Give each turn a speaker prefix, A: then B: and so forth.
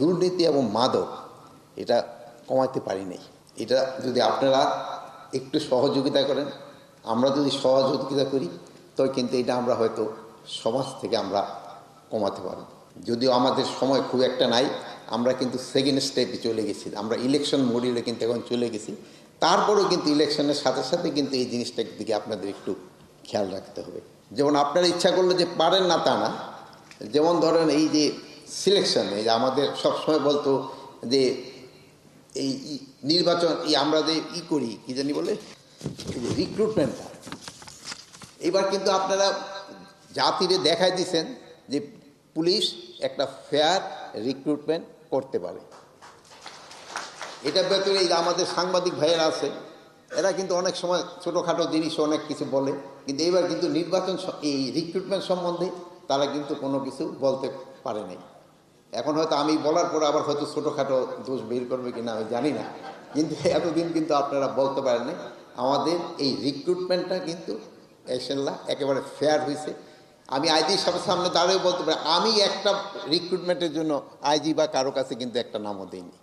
A: দুর্নীতি এবং মাদক, এটা কমাতে পারি নাই। এটা যদি আপনারা একটু সহযোগিতা করেন, আমরা যদি সহযোগিতা করি, তো কিন্তু এটা আমরা হয়তো সমাজ থেকে আমরা কমাতে পারব। যদিও আমাদের সময় খুব একটা নাই, আমরা কিন্তু সেকেন্ড স্টেপে চলে গেছি। আমরা ইলেকশন মডিউলে কিন্তু এখন চলে গেছি। তারপরেও কিন্তু ইলেকশনের সাথে সাথে কিন্তু এই জিনিসটার দিকে আপনাদের একটু খেয়াল রাখতে হবে। যেমন আপনারা ইচ্ছা করলে যে পারেন না তা না, যেমন ধরেন এই যে সিলেকশন এই আমাদের সবসময় বলতো যে এই নির্বাচন, এই আমরা যে ই করি, কি জানি বলে? রিক্রুটমেন্টটা এবার কিন্তু আপনারা জাতিরে দেখাই দিছেন যে পুলিশ একটা ফেয়ার রিক্রুটমেন্ট করতে পারে। এটা ভেতরে আমাদের সাংবাদিক ভাইয়েরা আছে, এরা কিন্তু অনেক সময় ছোটোখাটো জিনিস অনেক কিছু বলে, কিন্তু এবার কিন্তু নির্বাচন এই রিক্রুটমেন্ট সম্বন্ধে তারা কিন্তু কোনো কিছু বলতে পারে নাই। এখন হয়তো আমি বলার পরে আবার হয়তো ছোটোখাটো দোষ বের করবে কিনা আমি জানি না। কিন্তু এতদিন কিন্তু আপনারা বলতে পারেন নাই, আমাদের এই রিক্রুটমেন্টটা কিন্তু এশাল্লাহ একেবারে ফেয়ার হয়েছে। আমি আইজির সাহেবের সামনে দাঁড়িয়ে বলতে পারি, আমি একটা রিক্রুটমেন্টের জন্য আইজি বা কারও কাছে কিন্তু একটা নামও দিইনি।